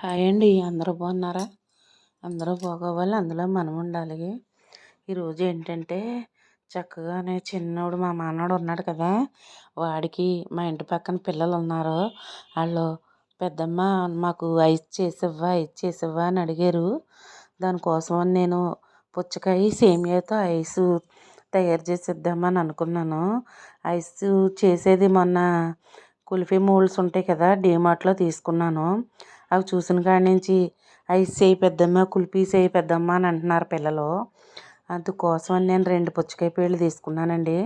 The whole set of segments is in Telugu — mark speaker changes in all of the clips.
Speaker 1: హాయ్ అండి అందరూ బాగున్నారా? అందరూ బాగోవాలి అందులో మనం ఉండాలి ఈరోజు ఏంటంటే చక్కగానే చిన్నోడు మా మానవుడు ఉన్నాడు కదా. వాడికి మా ఇంటి పక్కన పిల్లలు ఉన్నారు. వాళ్ళు పెద్దమ్మ మాకు ఐస్ చేసివ్వా ఐస్ చేసివ్వా అని అడిగారు. దానికోసం నేను పుచ్చకాయ సేమియాతో ఐస్ తయారు చేసిద్దామని అనుకున్నాను. ఐస్ చేసేది మొన్న కుల్ఫీ మోల్డ్స్ ఉంటాయి కదా డీమార్ట్లో తీసుకున్నాను. అవి చూసిన కాడి నుంచి ఐస్ చేయి పెద్దమ్మ కుల్ఫీ చేయి పెద్దమ్మ అని అంటున్నారు పిల్లలు. అందుకోసం అని నేను రెండు పుచ్చకాయ పేళ్ళు తీసుకున్నానండి.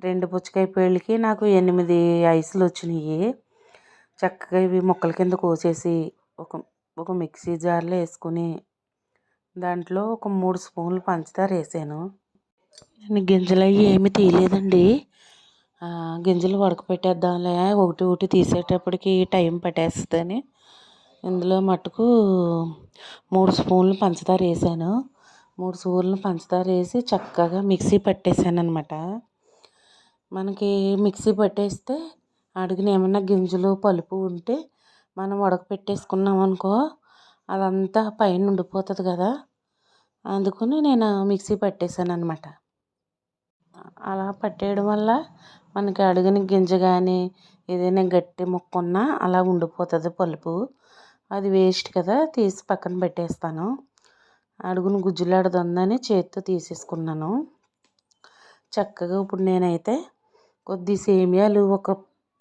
Speaker 1: రెండు పుచ్చకాయ పేళ్ళకి నాకు ఎనిమిది ఐస్లు వచ్చినాయి చక్కగా ఇవి ముక్కల కింద కోసేసి ఒక ఒక మిక్సీ జార్లో వేసుకుని దాంట్లో ఒక మూడు స్పూన్లు పంచదార వేసాను. నేను గింజలు అవి ఏమీ తీయలేదండి. గింజలు ఉడకపెట్టేద్దాంలే ఒకటి ఒకటి తీసేటప్పటికి టైం పట్టేస్తుందని ఇందులో మటుకు మూడు స్పూన్లు పంచదార వేసాను. మూడు స్పూన్లు పంచదార వేసి చక్కగా మిక్సీ పట్టేసాను అనమాట మనకి మిక్సీ పట్టేస్తే అడుగున ఏమన్నా గింజలు పలుపు ఉంటే మనం ఉడకపెట్టేసుకున్నాం అనుకో అదంతా పైన ఉండిపోతుంది కదా. అందుకని నేను మిక్సీ పట్టేసాను అనమాట అలా పట్టేయడం వల్ల మనకి అడుగున గింజ కానీ ఏదైనా గట్టి ముక్క ఉన్నా అలా ఉండిపోతుంది పలుపు. అది వేస్ట్ కదా తీసి పక్కన పెట్టేస్తాను. అడుగున గుజ్జులాడుతుందని చేతితో తీసేసుకున్నాను. చక్కగా ఇప్పుడు నేనైతే కొద్ది సేమియాలు ఒక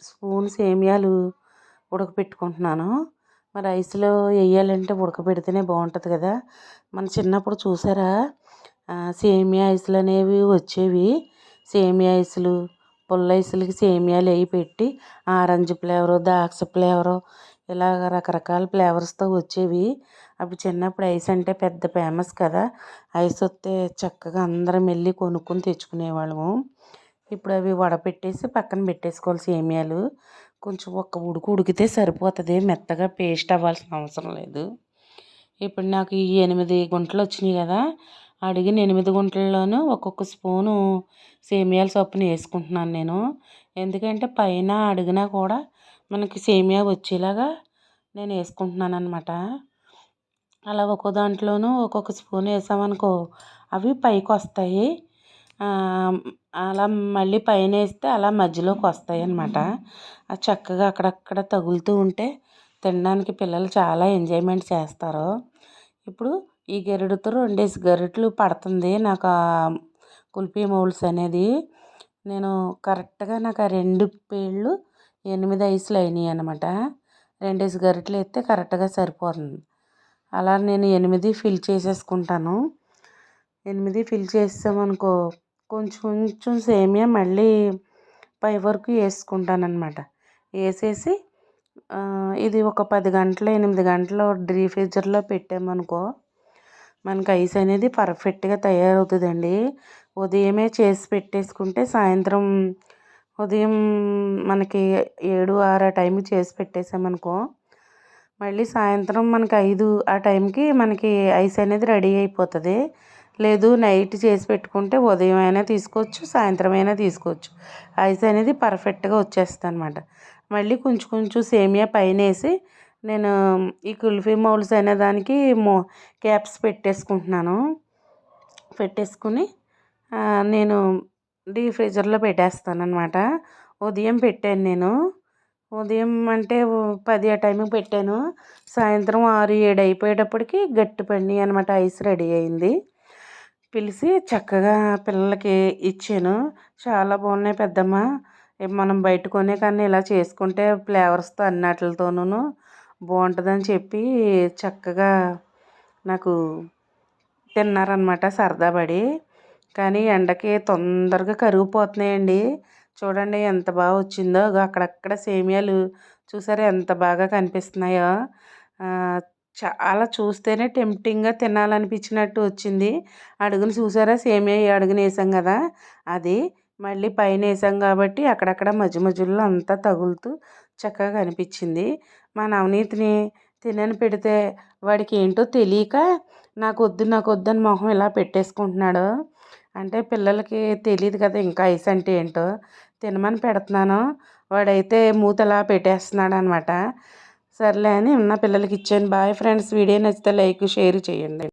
Speaker 1: స్పూన్ సేమియాలు ఉడకపెట్టుకుంటున్నాను. మరి రైస్లో వేయాలంటే ఉడకబెడితేనే బాగుంటుంది కదా. మన చిన్నప్పుడు చూసారా? సేమియా ఐసులు అనేవి వచ్చేవి. సేమియా ఐసులు పుల్ల ఐసులకి సేమియాలు వేయి పెట్టి ఆరెంజ్ ఫ్లేవరు ద్రాక్ష ఫ్లేవరు ఇలాగ రకరకాల ఫ్లేవర్స్తో వచ్చేవి. అప్పుడు చిన్నప్పుడు ఐస్ అంటే పెద్ద ఫేమస్ కదా. ఐస్ వస్తే చక్కగా అందరం వెళ్ళి కొనుక్కొని తెచ్చుకునేవాళ్ళము. ఇప్పుడు అవి వడపెట్టేసి పక్కన పెట్టేసుకోవాలి సేమియాలు. కొంచెం ఒక్క ఉడుకు ఉడికితే సరిపోతుంది. మెత్తగా పేస్ట్ అవ్వాల్సిన అవసరం లేదు. ఇప్పుడు నాకు ఈ ఎనిమిది గుంటలు వచ్చినాయి కదా. అడిగిన ఎనిమిది గుంటల్లోనూ ఒక్కొక్క స్పూను సేమియాల చొప్పున వేసుకుంటున్నాను నేను. ఎందుకంటే పైన అడిగినా కూడా మనకి సేమియా వచ్చేలాగా నేను వేసుకుంటున్నాను అనమాట అలా ఒక్కో దాంట్లోనూ ఒక్కొక్క స్పూన్ వేసామనుకో అవి పైకి వస్తాయి అలా మళ్ళీ పైన వేస్తే అలా మధ్యలోకి వస్తాయి అనమాట చక్కగా అక్కడక్కడ తగులుతూ ఉంటే తినడానికి పిల్లలు చాలా ఎంజాయ్మెంట్ చేస్తారు. ఇప్పుడు ఈ గెరడుతో రెండేసి గరిటలు పడుతుంది నాకు కుల్ఫీ మౌల్స్ అనేది. నేను కరెక్ట్గా నాకు ఆ రెండు పేళ్ళు ఎనిమిది ఐసులు అయినాయి అనమాట రెండేసి గరిటెలు వేస్తే కరెక్ట్గా సరిపోతుంది. అలా నేను ఎనిమిది ఫిల్ చేసేసుకుంటాను. ఎనిమిది ఫిల్ చేసామనుకో కొంచెం కొంచెం సేమియా మళ్ళీ పై వరకు వేసుకుంటాను అనమాట వేసేసి ఇది ఒక పది గంటలు ఎనిమిది గంటలు డీ పెట్టామనుకో మనకి ఐస్ అనేది పర్ఫెక్ట్గా తయారవుతుందండి. ఉదయమే చేసి పెట్టేసుకుంటే సాయంత్రం ఉదయం మనకి ఏడు ఆరు ఆ టైంకి చేసి పెట్టేసామనుకో మళ్ళీ సాయంత్రం మనకి ఐదు ఆ టైంకి మనకి ఐస్ అనేది రెడీ అయిపోతుంది. లేదు నైట్ చేసి పెట్టుకుంటే ఉదయం అయినా తీసుకోవచ్చు సాయంత్రం అయినా తీసుకోవచ్చు. ఐస్ అనేది పర్ఫెక్ట్గా వచ్చేస్తుంది అనమాట మళ్ళీ కొంచెం కొంచెం సేమియా పైన వేసి నేను ఈ కుల్ఫీ మౌల్స్ అనే దానికి మో క్యాప్స్ పెట్టేసుకుంటున్నాను. పెట్టేసుకుని నేను డీ ఫ్రీజర్లో పెట్టేస్తాను అనమాట ఉదయం పెట్టాను నేను. ఉదయం అంటే పది ఆ టైంకి పెట్టాను. సాయంత్రం ఆరు ఏడు అయిపోయేటప్పటికి గట్టి పడినాయి అనమాట ఐస్ రెడీ అయింది. పిలిచి చక్కగా పిల్లలకి ఇచ్చాను. చాలా బాగున్నాయి పెద్దమ్మ. మనం బయట కొనే కానీ ఇలా చేసుకుంటే ఫ్లేవర్స్తో అన్నిటితోనూ బాగుంటుందని చెప్పి చక్కగా నాకు తిన్నారనమాట సరదా పడి కానీ ఎండకి తొందరగా కరిగిపోతున్నాయండి. చూడండి ఎంత బాగా వచ్చిందో. అక్కడక్కడ సేమియాలు చూసారా ఎంత బాగా కనిపిస్తున్నాయో. చాలా చూస్తేనే టెంప్టింగ్గా తినాలనిపించినట్టు వచ్చింది. అడుగును చూసారా సేమియా అడుగును వేసాం కదా. అది మళ్ళీ పైన వేసాం కాబట్టి అక్కడక్కడ మధ్య మధ్యలో అంతా తగులుతూ చక్కగా కనిపించింది. మా నవనీతిని తినని పెడితే వాడికి ఏంటో తెలియక నాకు వద్దు నాకు వద్దని మొహం ఇలా పెట్టేసుకుంటున్నాడు. అంటే పిల్లలకి తెలియదు కదా ఇంకా ఐస్ అంటే ఏంటో. తినమని పెడుతున్నాను. వాడైతే మూతలా పెట్టేస్తున్నాడు అనమాట సర్లే అని ఉన్న పిల్లలకి ఇచ్చాను. Boy friends. వీడియో నచ్చితే లైక్ షేర్ చేయండి.